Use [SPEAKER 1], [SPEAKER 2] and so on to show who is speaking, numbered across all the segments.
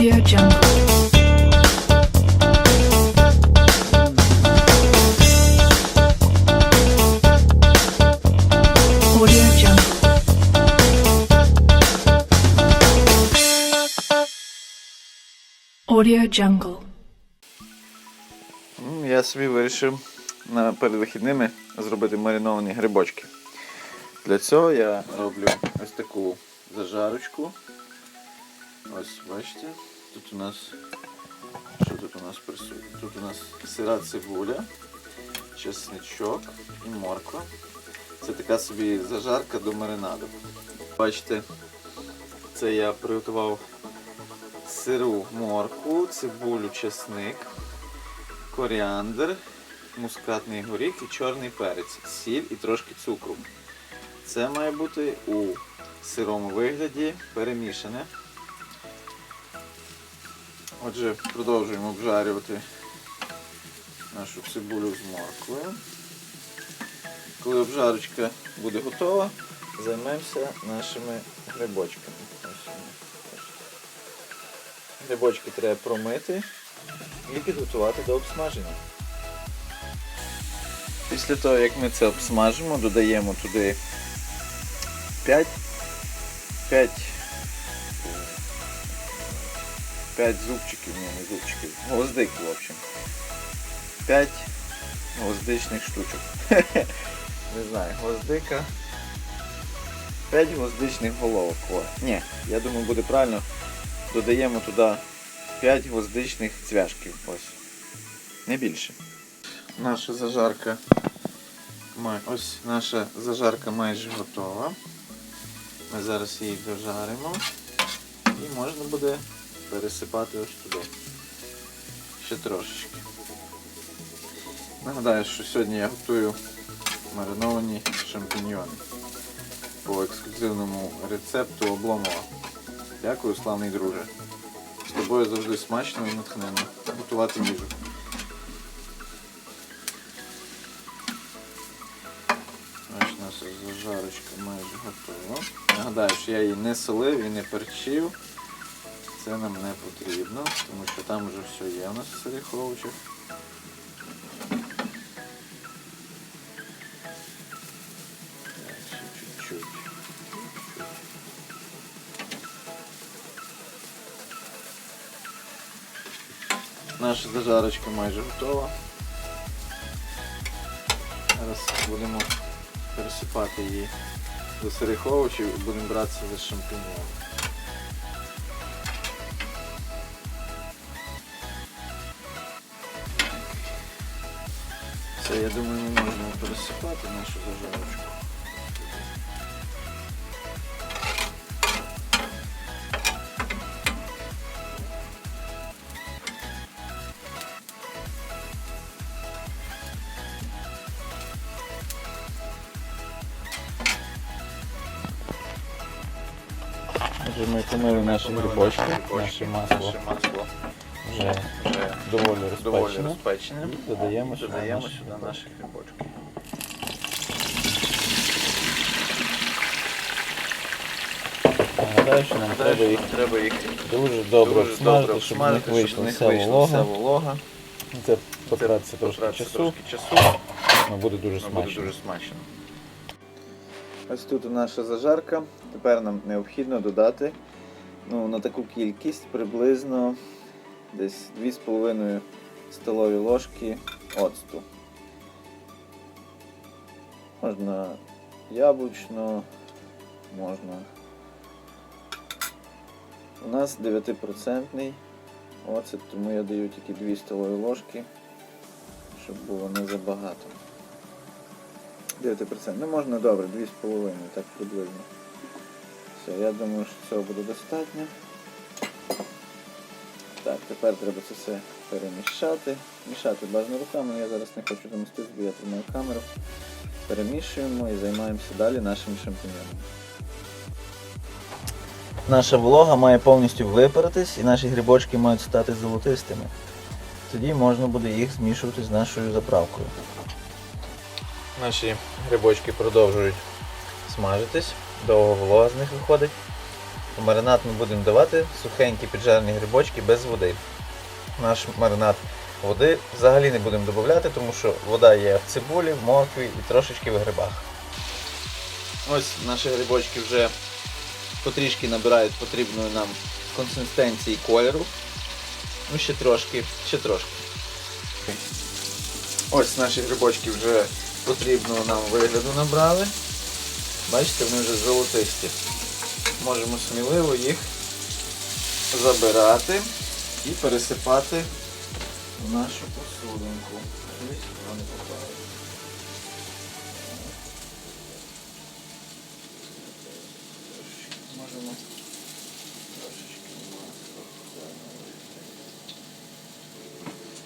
[SPEAKER 1] Audio Jungle. Audio Jungle. Audio Jungle.
[SPEAKER 2] Я собі вирішив на перед вихідними зробити мариновані грибочки. Для цього я роблю ось таку зажарочку. Ось бачите, тут у нас що тут у нас присутнє? Тут у нас сира цибуля, чесничок і морква. Це така собі зажарка до маринаду. Бачите, це я приготував сиру моркву, цибулю, чесник, коріандр, мускатний горіх і чорний перець, сіль і трошки цукру. Це має бути у сирому вигляді перемішане. Отже, продовжуємо обжарювати нашу цибулю з морквою. Коли обжарочка буде готова, займемося нашими грибочками. Грибочки треба промити і підготувати до обсмаження. Після того, як ми це обсмажимо, додаємо туди 5, 5, 5 зубчиків, ні, не зубчиків, гвоздик, в общем. 5 гвоздичних штучок. Не знаю, гвоздика. 5 гвоздичних головок. О, ні, я думаю, буде правильно. Додаємо туди 5 гвоздичних цвяшків. Ось. Не більше. Наша зажарка. Ось наша зажарка майже готова. Ми зараз її дожаримо. І можна буде пересипати ось туди. Ще трошечки. Нагадаю, що сьогодні я готую мариновані шампіньйони по ексклюзивному рецепту обломова. Дякую, славний друже. З тобою завжди смачно і натхненно готувати їжу. Ось наша зажарочка майже готова. Нагадаю, що я її не солив і не перчив. Це нам не потрібно, тому що там вже все є у нас в сирих. Наша зажарочка майже готова. Зараз будемо пересипати її до сирих і будемо братися за шампіньйони. Все, я думаю, ми можемо пересипати нашу зажарочку. Ми помили наші грибочки, наше масло вже доволі розпечене.
[SPEAKER 3] розпечене.
[SPEAKER 2] І додаємо сюди
[SPEAKER 3] Додаємо
[SPEAKER 2] наші
[SPEAKER 3] сюди наші грибочки.
[SPEAKER 2] Нагадаю, що нам треба їх
[SPEAKER 3] треба їх
[SPEAKER 2] дуже добре
[SPEAKER 3] дуже добре
[SPEAKER 2] щоб в них вийшла вся волога.
[SPEAKER 3] волога.
[SPEAKER 2] Це потратиться трошки часу,
[SPEAKER 3] трошки часу,
[SPEAKER 2] але буде дуже
[SPEAKER 3] але буде
[SPEAKER 2] смачно.
[SPEAKER 3] дуже смачно.
[SPEAKER 2] Ось тут наша зажарка. Тепер нам необхідно додати ну, на таку кількість приблизно десь 2,5 столові ложки оцту. Можна яблучно, можна. У нас 9% оцет, тому я даю тільки 2 столові ложки, щоб було не забагато. 9%. Ну можна добре, 2,5, так приблизно. Все, я думаю, що цього буде достатньо. Так, тепер треба це все перемішати. Мішати бажано руками, я зараз не хочу замістити, бо я тримаю камеру. Перемішуємо і займаємося далі нашими шампіньонами. Наша волога має повністю випаритись і наші грибочки мають стати золотистими. Тоді можна буде їх змішувати з нашою заправкою. Наші грибочки продовжують смажитись, довго волога з них виходить. В маринад ми будемо давати сухенькі піджарені грибочки без води. Наш маринад води взагалі не будемо додавати, тому що вода є в цибулі, в моркві і трошечки в грибах. Ось наші грибочки вже потрішки набирають потрібної нам консистенції кольору. Ну, ще трошки, ще трошки. Ось наші грибочки вже потрібного нам вигляду набрали. Бачите, вони вже золотисті. Можемо сміливо їх забирати і пересипати в нашу посудинку. Можемо.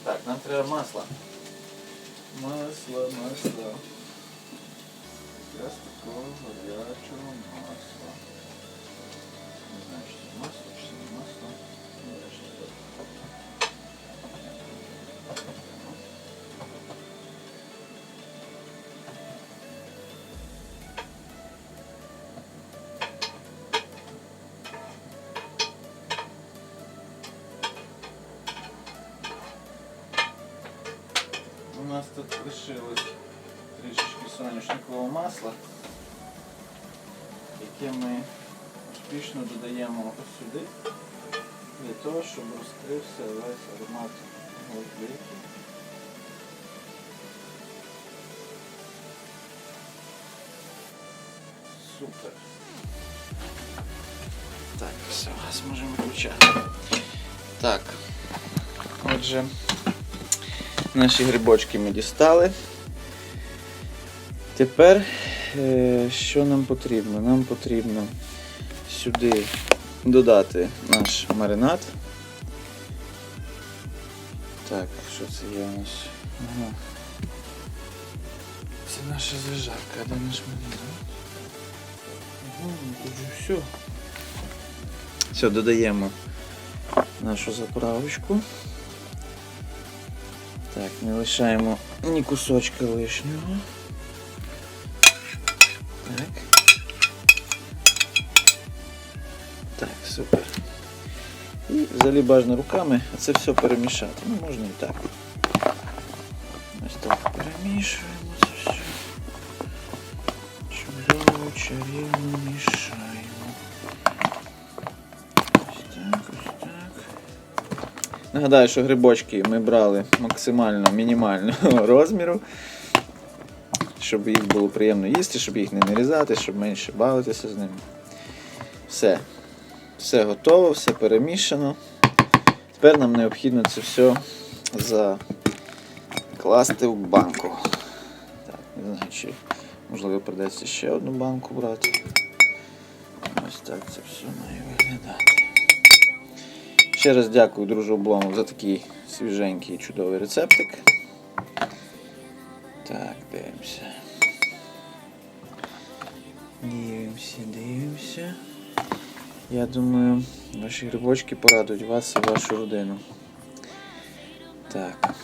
[SPEAKER 2] Так, нам треба масло. Масло, масло. Якраз такого гарячого масла. У нас тут лишилось трішечки соняшникового масла, яке ми успішно додаємо ось сюди, для того, щоб розкрився весь аромат гвоздики. Супер. Так, все, газ можемо включати. Так. Отже, Наші грибочки ми дістали. Тепер е, що нам потрібно? Нам потрібно сюди додати наш маринад. Так, що це є у нас? Ага. Це наша зажарка, де наш маринад? Ага, ну тут же все. Все, додаємо нашу заправочку. Так, не лишаємо ні кусочка лишнього. Так. Супер. І взагалі бажано руками це все перемішати. Ну, можна і так. Ось так перемішуємо це все. Чудово, чарівно мішаємо. Ось так, ось так. Нагадаю, що грибочки ми брали максимально мінімального розміру, щоб їх було приємно їсти, щоб їх не нарізати, щоб менше бавитися з ними. Все. Все готово, все перемішано. Тепер нам необхідно це все закласти в банку. Так, не знаю, чи можливо придеться ще одну банку брати. Ось так це все має виглядати. Ще раз дякую дружу Облому за такий свіженький чудовий рецептик. Так, дивимося. Дивимося, дивимося. Я думаю, ваші грибочки порадують вас і вашу родину. Так.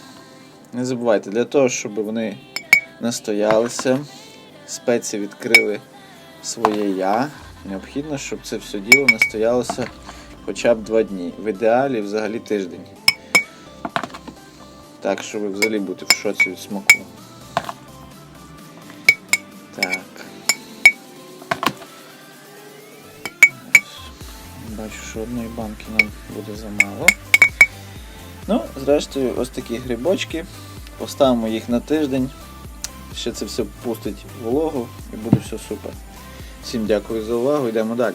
[SPEAKER 2] Не забувайте, для того, щоб вони настоялися, спеції відкрили своє я, необхідно, щоб це все діло настоялося хоча б два дні. В ідеалі взагалі тиждень. Так, щоб взагалі бути в шоці від смаку. Так. Бачу, що одної банки нам буде замало. Ну, зрештою, ось такі грибочки. Поставимо їх на тиждень. Ще це все пустить вологу і буде все супер. Всім дякую за увагу, йдемо далі.